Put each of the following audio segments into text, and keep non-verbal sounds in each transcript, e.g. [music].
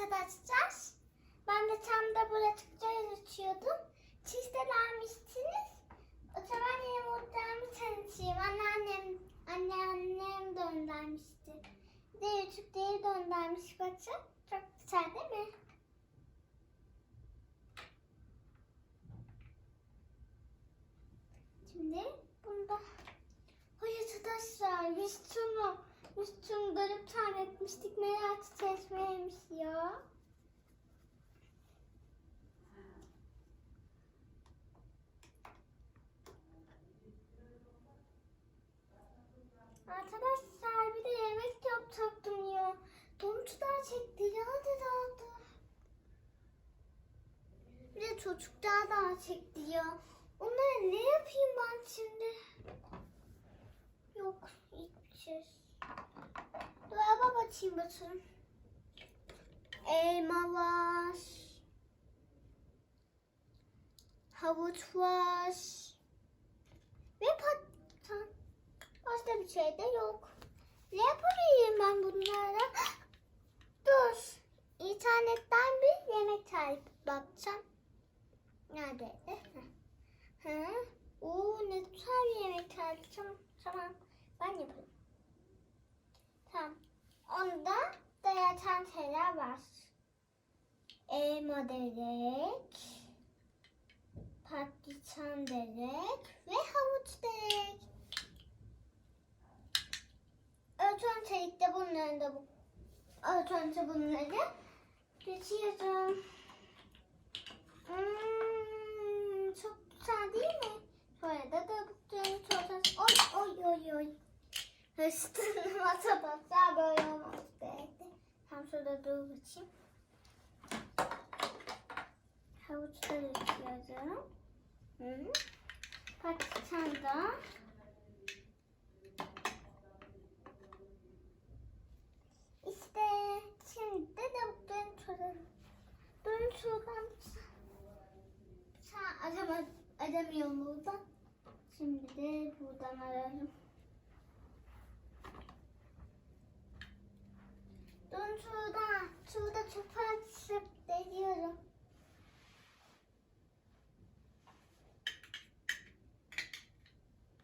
arkadaşlar. Ben de tam da bulaşıkça yazıyordum. Siz de vermiştiniz. O zaman yine muhtarımı tanıtayım. Anneannem, anneannem göndermişti. Bir de YouTube'da göndermiş bakın. Çok güzel değil mi? Şimdi bunda Hay arkadaşlar biz şunu biz şunu garip zannetmiştik meğer çeşmeymiş ya. Arkadaşlar bir de yapacaktım ya. Domuz daha çekti ya dağıdı. Bir de çocuk daha daha çekti ya. Onlara ne yapayım ben şimdi? Yok hiçbir şey. Dolaba bakayım bakayım. Elma var. Havuç var. Ve patlıcan. Başka bir şey de yok. Ne yapabilirim ben bunlara? Dur. İnternetten bir yemek tarifi bakacağım. Neredeydi? Hı? Oo ne güzel bir yemek tarifi. Tamam, tamam. Ben yaparım. Tamam. Onda da yatan şeyler var. Elma derek, patlıcan derek ve havuç derek. Öncelikle bunları da bu. Önce bunları geçiyorum. Hmm, çok güzel değil mi? Sonra da kabuklarını çoğaltacağız. Oy oy oy oy. Hıstın [laughs] masa basar böyle olmaz belki. Tam şurada dur bakayım. Havuçları ekliyorum. Hı. Patlıcan da. İşte şimdi de tavukların çoğalım. Çoğalım. Sen arama, aramıyorum buradan. Şimdi de buradan ararım. Dön şuradan. Şurada çöpe atıp deniyorum.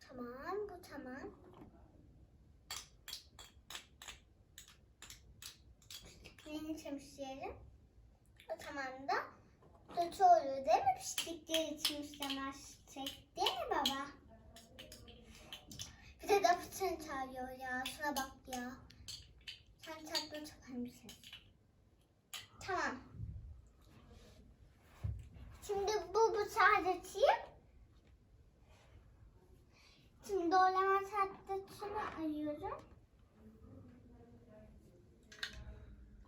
Tamam, bu tamam. Yeni. O tamam da kötü oluyor değil mi? Pislikleri için istemezsek. Değil mi baba? Bir de kapısını çağırıyor ya. Şuna bak ya. Sen çakma çakar mısın? Tamam. Şimdi bu bıçağı açayım. Şimdi doğrama tatlıcını arıyorum.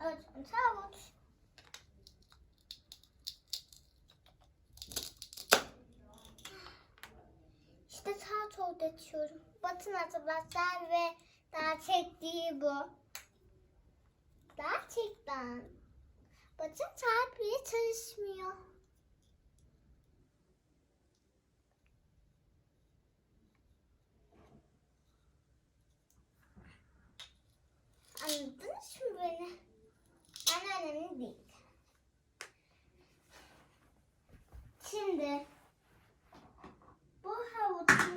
Evet, tavuk. Açıyorum. Batın arkadaşlar ve daha çektiği bu. Gerçekten. Batın bile çalışmıyor. Anladınız mı beni? Anneannemin değil. Şimdi bu havucu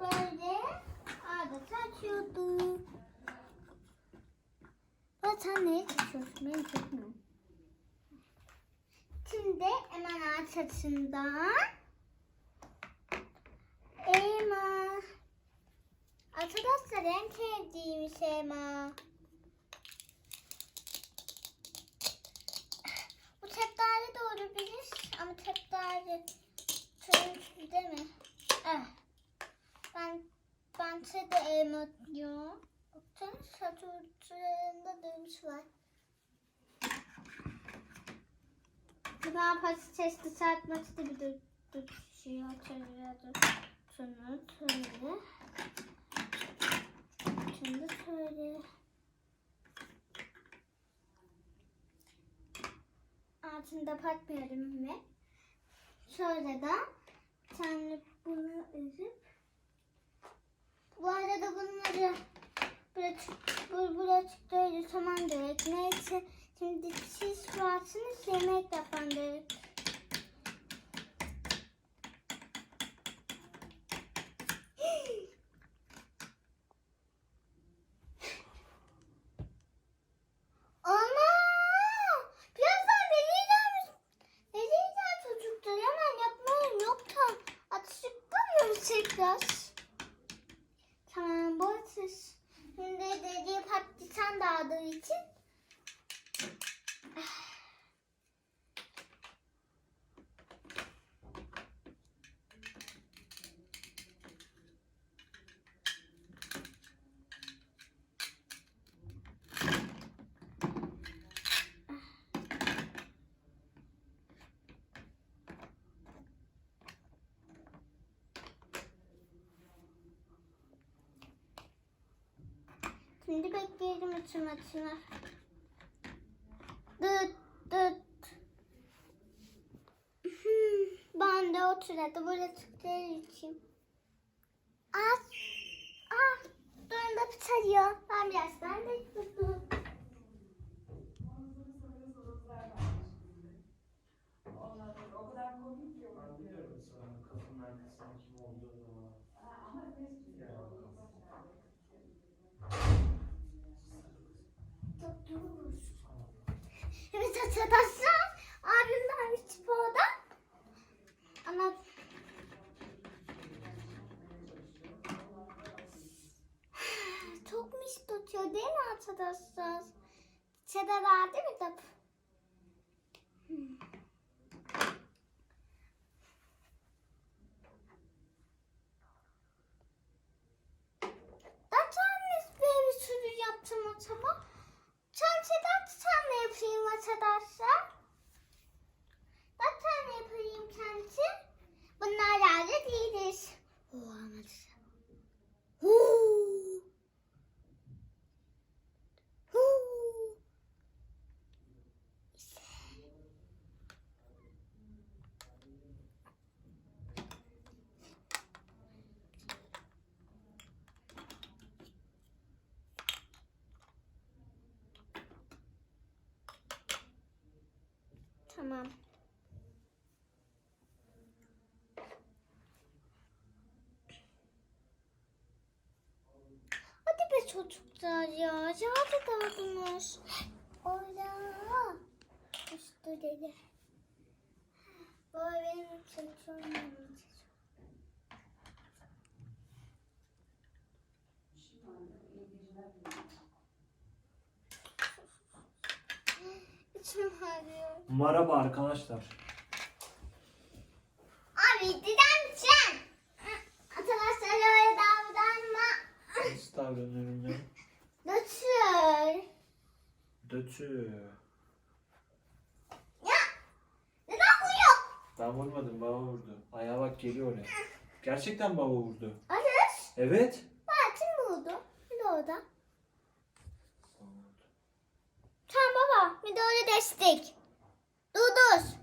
böyle adeta açıyordu. Zaten neye çalışıyorsun? Beni çekmiyor. Şimdi hemen ağaç açısından elma. Arkadaşlar en sevdiğim elma. Bu tepdare de olabilir ama tepdare değil mi? Eh. Ben ben de elma diyorum. Bakın satürlerinde dönüş var. Ben patatesli serpmesi de bir de düşüyor. Şöyle şunu şöyle. Şunu şöyle. Altında patmayalım ve şöyle de sen bunu üzüp bu arada bunları Bulaşık, bu bulaşıkları tamam gerek. Neyse şimdi siz varsınız yemek yapan gerek. [gasps] Ana! Birazdan deliyeceğim. Deliyeceğim çocuklar. Hemen yapmayın. Yoksa atışıklamıyoruz tekrar. Tamam bu atış. Şimdi deliği patlıcan dağıdığı için. Şimdi bekleyelim açılmasını. Dıt dıt. Hmm, [laughs] Ben de o sırada bulaşıkları için. Ah, ah, durumda pıçarıyor. Ben birazdan da tuttum. Değil mi arkadaşlar? Çede verdi mi de? Hmm. Tamam. Hadi be çocuklar ya. Yağdı dağıtmış. Ola. Üstü dedi. Bu benim çocuğum. İçim ağrıyor. Merhaba arkadaşlar. Abi dedem sen. Arkadaşlar öyle davranma. Nasıl davranıyorum ya? Nasıl? Dötü. Ya neden vuruyor? Ben vurmadım baba vurdu. Ayağa bak geliyor oraya. Gerçekten baba vurdu. Ateş. Evet. doğru destek. Duduz.